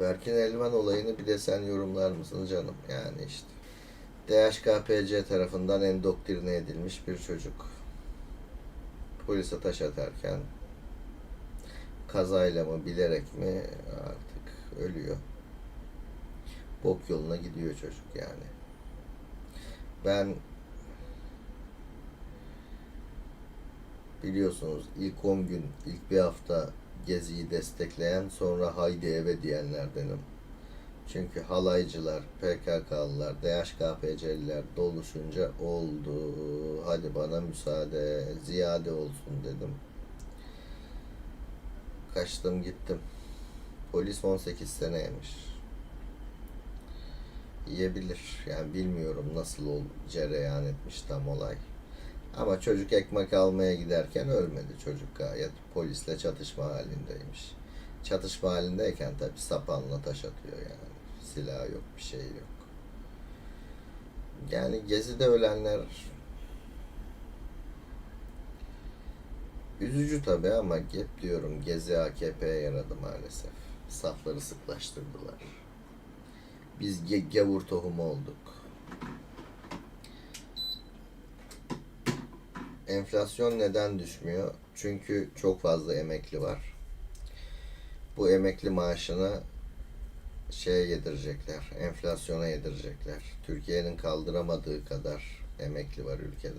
Berkin Elvan olayını bir de sen yorumlar mısın canım? Yani işte. DHKPC tarafından endoktrine edilmiş bir çocuk. Polise taş atarken kazayla mı bilerek mi artık ölüyor. Bok yoluna gidiyor çocuk yani. Ben biliyorsunuz ilk 10 gün, ilk bir hafta geziyi destekleyen sonra haydi eve diyenlerdenim. Çünkü halaycılar, PKK'lılar, DHKPC'liler doluşunca oldu. Hadi bana müsaade, ziyade olsun dedim. Kaçtım gittim. Polis 18 sene yemiş. Yiyebilir. Yani bilmiyorum nasıl ol, cereyan etmiş tam olay. Ama çocuk ekmek almaya giderken ölmedi. Çocuk gayet polisle çatışma halindeymiş. Çatışma halindeyken tabi sapanla taş atıyor yani. Silah yok, bir şey yok. Yani Gezi'de ölenler üzücü tabi ama hep diyorum Gezi AKP'ye yaradı maalesef. Safları sıklaştırdılar. Biz ge- gavur tohumu olduk. Enflasyon neden düşmüyor? Çünkü çok fazla emekli var. Bu emekli maaşını şeye yedirecekler, enflasyona yedirecekler. Türkiye'nin kaldıramadığı kadar emekli var ülkede.